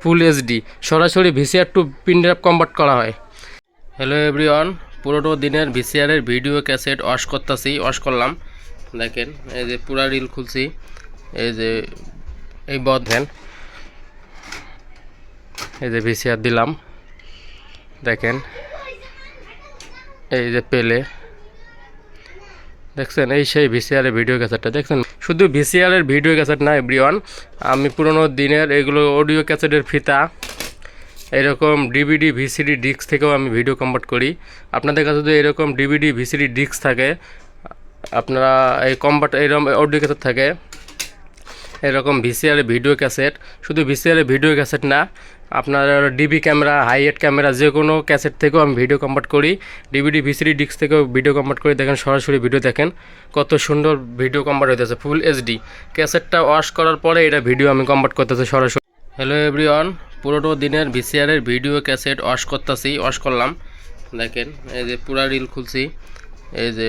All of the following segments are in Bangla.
ফুল এইচডি সরাসরি VCR to pen drive convert করা হয়। হ্যালো এভরিওয়ান পুরোটো দিনের ভিসিআরের ভিডিও ক্যাসেট ওয়াশ করতেছি ওয়াশ করলাম। দেখেন, এই যে পুরা রিল খুলছি, এই যে এই বদ ভ্যান এই যে ভিসিআর দিলাম। দেখেন, এই যে পেলে দেখছেন, এই সেই ভিসিআরের ভিডিও ক্যাসেটটা দেখছেন? শুধু ভিসিআরের ভিডিও ক্যাসেট না, এভরিওয়ান। আমি পুরোনো দিনের এগুলো অডিও ক্যাসেটের ফিতা, এরকম ডিভিডি ভিসিডি ডিস্ক থেকেও আমি ভিডিও কনভার্ট করি। আপনাদের কাছে যদি এরকম ডিভিডি ভিসিডি ডিস্ক থাকে, আপনারা এই কনভার্ট এরকম অডিও ক্যাসেট থাকে এরকম ভিসিআরের ভিডিও ক্যাসেট। শুধু ভিসিআরের ভিডিও ক্যাসেট না, আপনার ডিবি ক্যামেরা হাইয়েট ক্যামেরা যে কোনো ক্যাসেট থেকেও আমি ভিডিও কনভার্ট করি। ডিভিডি ভিসিডি ডিস্ক থেকেও ভিডিও কনভার্ট করি। দেখেন সরাসরি ভিডিও দেখেন, কত সুন্দর ভিডিও কনভার্ট হইতেছে ফুল এইচডি ক্যাসেটটা ওয়াশ করার পরে এটা ভিডিও আমি কনভার্ট করতেছি সরাসরি। হ্যালো এভরিওয়ান পুরোটো দিনের ভিসিআরের ভিডিও ক্যাসেট ওয়াশ করতেছি, ওয়াশ করলাম। দেখেন, এই যে পুরা রিল খুলছি, এই যে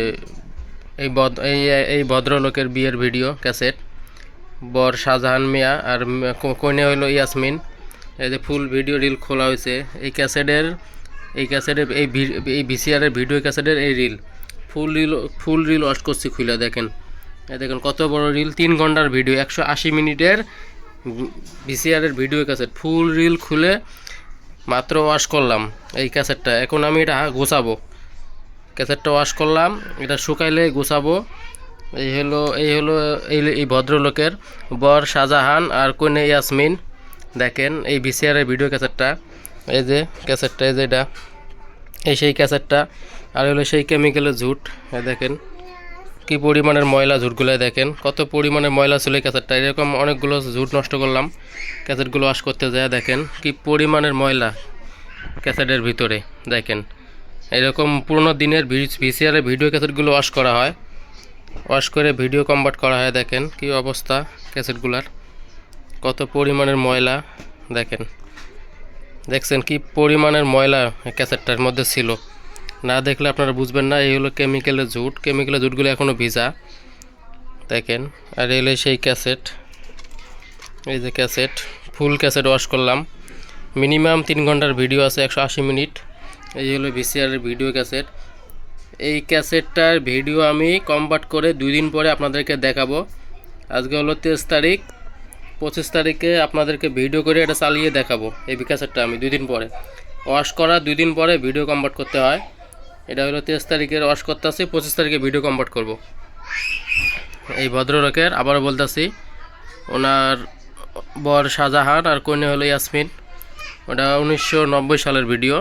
এই এই এই ভদ্রলোকের বিয়ের ভিডিও ক্যাসেট। বর শাহজাহান মিয়া আর ম- হইল ইয়াসমিন। এই যে ফুল ভিডিও রিল খোলা হয়েছে এই ক্যাসেটের এই ক্যাসেটের, এই এই ভিসিআরের ভিডিও ক্যাসেটের এই reel. Full reel full reel wash করছি খুলে দেখেন। দেখেন কত বড় রিল, তিন ঘণ্টার ভিডিও, একশো আশি মিনিটের ভিসিআরের ভিডিও ক্যাসেট। ফুল রিল খুলে মাত্র ওয়াশ করলাম এই ক্যাসেটটা। এখন আমি এটা গোছাবো। ক্যাসেটটা ওয়াশ করলাম, এটা শুকাইলে গোছাবো। এই হলো এই হলো এই এই ভদ্রলোকের বর শাহজাহান আর কন্যা ইয়াসমিন দেখেন এই ভিসিআরের ভিডিও ক্যাসেটটা এই যে ক্যাসেটটা এই যে এটা এই সেই ক্যাসেটটা আর হলো সেই কেমিক্যালের ঝুট দেখেন কি পরিমাণের ময়লা ঝুটগুলো দেখেন কত পরিমাণে ময়লা ছিল এই ক্যাসেটটা এরকম অনেকগুলো ঝুট নষ্ট করলাম ক্যাসেটগুলো ওয়াশ করতে যায় দেখেন কি পরিমাণের ময়লা ক্যাসেটের ভিতরে দেখেন এরকম পুরোনো দিনের ভিসিআরের ভিডিও ক্যাসেটগুলো ওয়াশ করা হয় ওয়াশ করে ভিডিও কনভার্ট করা হয়, দেখেন কি অবস্থা ক্যাসেটগুলার। কত পরিমাণের ময়লা, দেখেন। দেখছেন কি পরিমাণের ময়লা ক্যাসেটটার মধ্যে ছিল। না দেখলে আপনারা বুঝবেন না, এই হলো কেমিক্যালের জুট। কেমিক্যালের জুটগুলো এখনও ভিজা। দেখেন, আর এই হলো সেই ক্যাসেট। এই যে ক্যাসেট, ফুল ক্যাসেট ওয়াশ করলাম। মিনিমাম তিন ঘণ্টার ভিডিও আছে, একশো আশি মিনিট। এই হলো ভিসিআরের ভিডিও ক্যাসেট। এই ক্যাসেটটার ভিডিও আমি কনভার্ট করে দুই দিন পরে আপনাদেরকে দেখাবো। আজকে হলো তেইশ তারিখ, পঁচিশ তারিখে আপনাদেরকে ভিডিও করে এটা চালিয়ে দেখাবো এই ক্যাসেটটা আমি দুই দিন পরে। ওয়াশ করা দুই দিন পরে ভিডিও কনভার্ট করতে হয়। এটা হলো তেইশ তারিখের ওয়াশ করতে আসি পঁচিশ তারিখে ভিডিও কনভার্ট করব। এই ভদ্রলোকের আবারও বলতেছি, ওনার বর শাহজাহান আর কন্যা হলো ইয়াসমিন। ওটা উনিশশো নব্বই সালের ভিডিও।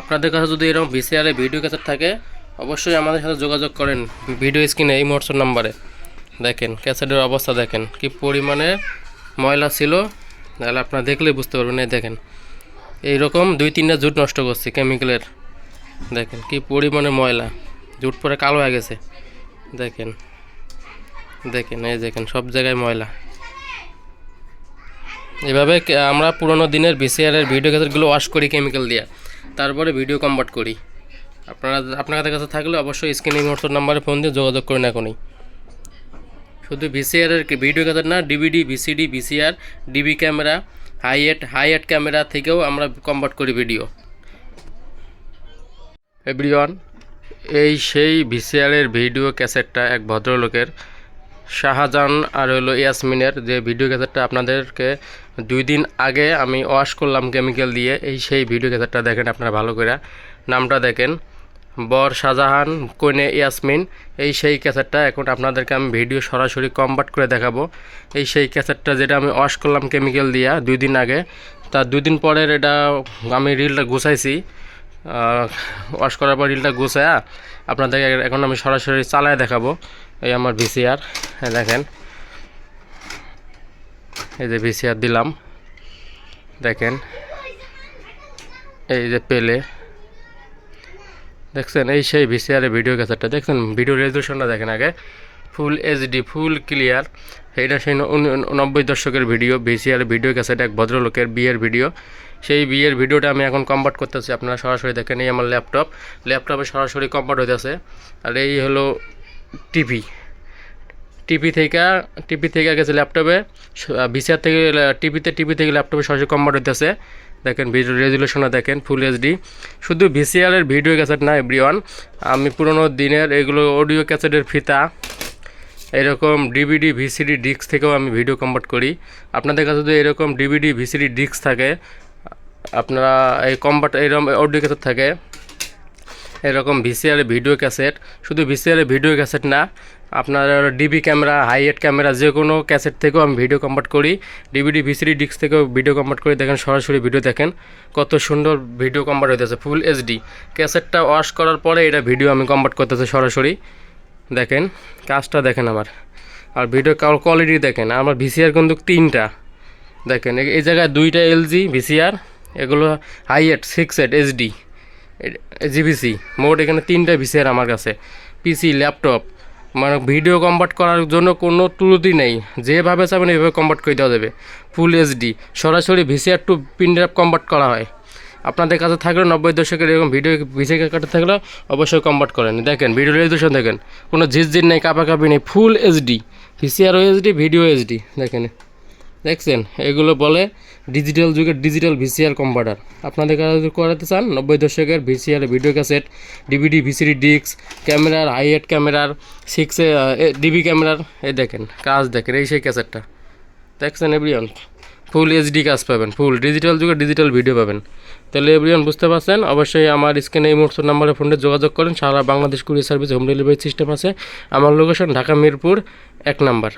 আপনাদের কাছে যদি এরকম ভিসিআর ভিডিও ক্যাসেট থাকে অবশ্যই আমাদের সাথে যোগাযোগ করেন ভিডিও স্ক্রিনে এই মোটসর নাম্বারে। দেখেন, ক্যাসেটের অবস্থা দেখেন, কি পরিমাণে ময়লা ছিল, তাহলে আপনারা দেখলেই বুঝতে পারবেন। এই দেখেন, এইরকম দুই, তিনটা জুট নষ্ট করছি কেমিক্যালের দেখেন, কি পরিমাণে ময়লা, জুট পরে কালো হয়ে গেছে। দেখেন দেখেন, এই দেখেন, সব জায়গায় ময়লা। এভাবে আমরা পুরোনো দিনের ভিসিআরের ভিডিও ক্যাসেটগুলো ওয়াশ করি কেমিক্যাল দিয়ে, তারপরে ভিডিও কনভার্ট করি। আপনারা আপনাদের কাছে থাকলে অবশ্যই স্ক্রিনে মোটর নাম্বারে ফোন দিয়ে যোগাযোগ করুন এখনই। শুধু ভিসিআরের ভিডিও ক্যাসেট না DVD VCD VCR DV camera hi eight hi eight camera থেকেও আমরা কনভার্ট করি ভিডিও এভরিওয়ান এই সেই ভিসিআরের ভিডিও ক্যাসেটটা এক ভদ্রলোকের, শাহজাহান আর হলো ইয়াসমিনের যে ভিডিও ক্যাসেটটা আপনাদেরকে দুই দিন আগে আমি ওয়াশ করলাম কেমিক্যাল দিয়ে, এই সেই ভিডিও ক্যাসেটটা দেখেন আপনারা ভালো করে। নামটা দেখেন। বর শাহজাহান কনে ইয়াসমিন, এই সেই ক্যাসেটটা এখন আপনাদেরকে আমি ভিডিও সরাসরি কনভার্ট করে দেখাবো। এই সেই ক্যাসেটটা যেটা আমি ওয়াশ করলাম কেমিক্যাল দিয়া দুই দিন আগে, তা দুই দিন পরের এটা আমি রিলটা গুছাইছি। ওয়াশ করার পর রিলটা গুছায়া আপনাদেরকে এখন আমি সরাসরি চালায় দেখাবো। এই আমার ভিসিআর দেখেন। এই যে ভিসিআর দিলাম। দেখেন। এই যে পেলে। দেখছেন, এই সেই ভিসিআরের ভিডিও ক্যাসেটটা দেখছেন ভিডিও রেজলিউশনটা দেখেন আগে। ফুল এইচডি ফুল ক্লিয়ার এইটা সেই নব্বই দশকের ভিডিও ভিসিআর ভিডিও ক্যাসেট এক ভদ্রলোকের বিয়ের ভিডিও সেই বিয়ের ভিডিওটা আমি এখন কনভার্ট করতেছি। আপনারা সরাসরি দেখেন, এই আমার ল্যাপটপ ল্যাপটপে সরাসরি কনভার্ট হইতেছে। আর এই হলো টিভি টিভি থেকে টিভি থেকে গেছে ল্যাপটপে ভিসিআর থেকে টিভিতে টিভি থেকে ল্যাপটপে সরাসরি কনভার্ট হইতেছে। দেখেন ভিডিও রেজুলেশনে দেখেন ফুল এইচডি শুধু ভিসিআরের ভিডিও ক্যাসেট না এভরিওয়ান আমি পুরনো দিনের এগুলো অডিও ক্যাসেটের ফিতা, এরকম ডিভিডি ভিসিডি ডিস্ক থেকেও আমি ভিডিও কনভার্ট করি। আপনাদের কাছে যদি এরকম ডিভিডি ভিসিডি ডিস্ক থাকে, আপনারা এই কনভার্ট এরকম অডিও ক্যাসেট থাকে এরকম ভিসিআর ভিডিও ক্যাসেট শুধু ভিসিআর ভিডিও ক্যাসেট না, আপনার DV camera hi hi eight camera যে কোনো ক্যাসেট থেকেও আমি ভিডিও কনভার্ট করি। ডিভিডি ভিসিডি ডিস্ক থেকেও ভিডিও কনভার্ট করি। দেখেন, সরাসরি ভিডিও দেখেন, কত সুন্দর ভিডিও কনভার্ট হইতেছে ফুল এইচডি ক্যাসেটটা ওয়াশ করার পরে এটা ভিডিও আমি কনভার্ট করতেছি সরাসরি। দেখেন, কাজটা দেখেন আমার। আর ভিডিও কোয়ালিটি দেখেন, আমার ভিসিআর কিন্তু তিনটা। দেখেন, এই- জায়গায় দুইটা এলজি ভিসিআর এগুলো hi hi eight six eight HD GBC. মোট এখানে তিনটা ভিসিআর আমার কাছে। PC, laptop. মানে ভিডিও কনভার্ট করার জন্য কোনো ত্রুটি নেই। যেভাবে চাবেন এইভাবে কনভার্ট করে দেওয়া যাবে। Full HD. সরাসরি VCR to pen drive convert করা হয়। আপনাদের কাছে থাকলে নব্বই দশকের এরকম ভিডিও ভিসিআর কাটে থাকলে অবশ্যই কনভার্ট করেন। দেখেন, ভিডিও রেজুলেশন দেখেন। কোনো ঝিঝঝির নেই, কাপাকাপি নেই। Full HD. VCR HD, video HD. দেখেন। দেখছেন, এগুলো বলে ডিজিটাল যুগের ডিজিটাল ভিসিআর কনভার্টার আপনাদের কাছে করাতে চান, নব্বই দশকের VCR video cassette DVD VCD disc ক্যামেরার হাইয়েট ক্যামেরার সিক্সে ডিবি ক্যামেরার, এই দেখেন, কাজ দেখেন, এই সেই ক্যাসেটটা দেখছেন এভরিওয়ান ফুল এইচডি কাজ পাবেন ফুল ডিজিটাল যুগের ডিজিটাল ভিডিও পাবেন। তাহলে এভরিওয়ান বুঝতে পারছেন? অবশ্যই আমার স্ক্রিনে এই মুহূর্তে নাম্বারে ফোনে যোগাযোগ করেন। সারা Bangladesh courier service home delivery system আছে। আমার লোকেশন ঢাকা মিরপুর, এক নাম্বার